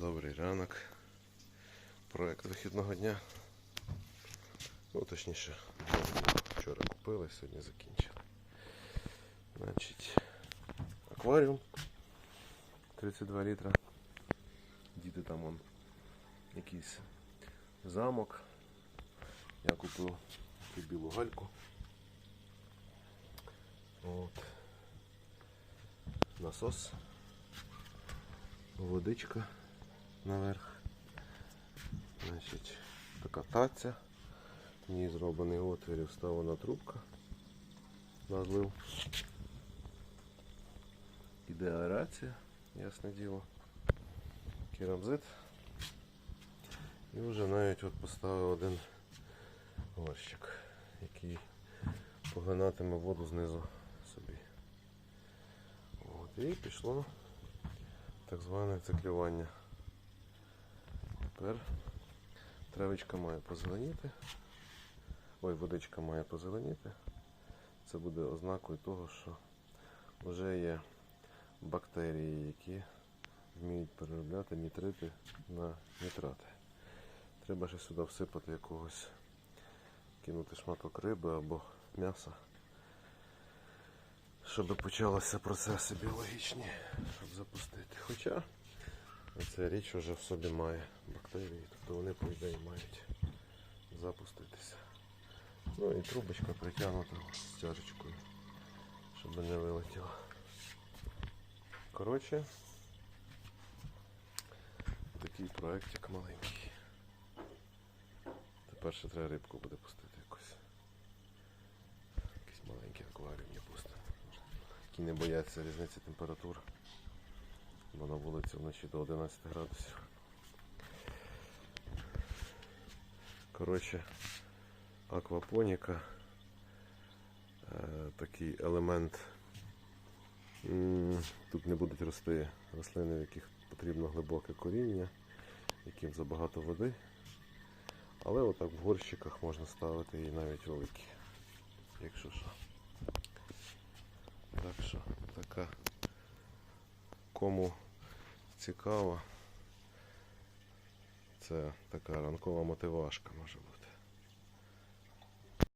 Добрий ранок. Проект вихідного дня. Ну, точніше, вчора купили, сьогодні закінчили. Значить, акваріум 32 літра. Діти там он якийсь замок. Я купив таку білу гальку. От. Насос. Водичка наверх. Значить, така таця. В ній зроблений отвір і вставлена трубка на злив. Іде аерація, ясне діло. Керамзит. І вже навіть от поставив один горщик, який поглинатиме воду знизу собі. От, і пішло так зване циклювання. Тепер травичка має позеленіти. Ой, водичка має позеленіти. Це буде ознакою того, що вже є бактерії, які вміють переробляти нітрити на нітрати. Треба ще сюди всипати якогось, кинути шматок риби або м'яса, щоб почалися процеси біологічні, щоб запустити. Хоча ця річ вже в собі має бактерії, тобто вони по ідеї мають запуститися. Ну і трубочка притягнута стяжечкою, щоб не вилетіло. Коротше, такий проєктик маленький. Тепер ще треба рибку буде пустити якусь. Якийсь маленький акваріум не пустимо. Які не бояться різниці температур. Бо на вулиці вночі до 11 градусів. Коротше, аквапоніка. Е, такий елемент. Тут не будуть рости рослини, в яких потрібно глибоке коріння, яким забагато води. Але отак в горщиках можна ставити і навіть великі, якщо що. Так що така кому цікаво, це така ранкова мотивашка може бути.